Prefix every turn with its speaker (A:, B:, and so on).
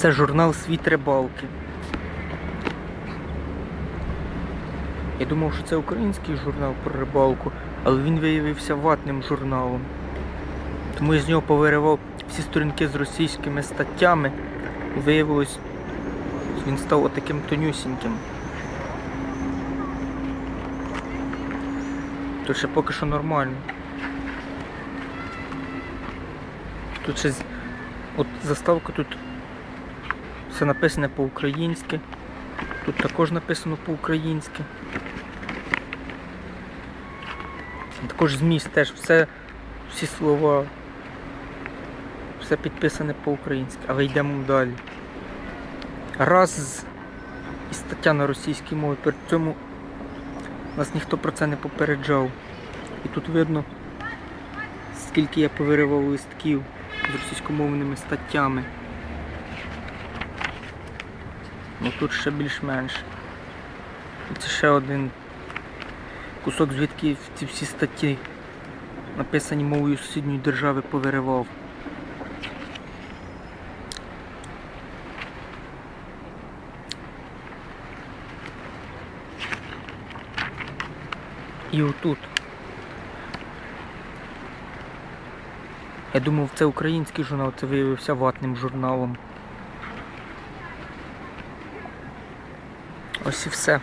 A: Це журнал Світ рибалки. Я думав, що це український журнал про рибалку, але він виявився ватним журналом. Тому я з нього повиривав всі сторінки з російськими статтями. Виявилось, він став отаким тонюсіньким. Тут ще поки що нормально. Тут ще от заставка тут все написане по-українськи. Тут також написано по-українськи. Також зміст теж все, всі слова, все підписане по-українськи, але йдемо далі. Раз і стаття на російській мові, при цьому нас ніхто про це не попереджав. І тут видно, скільки я повиривав листків з російськомовними статтями. Ну тут ще більш-менш. Це ще один кусок, звідки ці всі статті, написані мовою сусідньої держави, повиривав. І отут. Я думав, це український журнал, це виявився ватним журналом. Ось і все.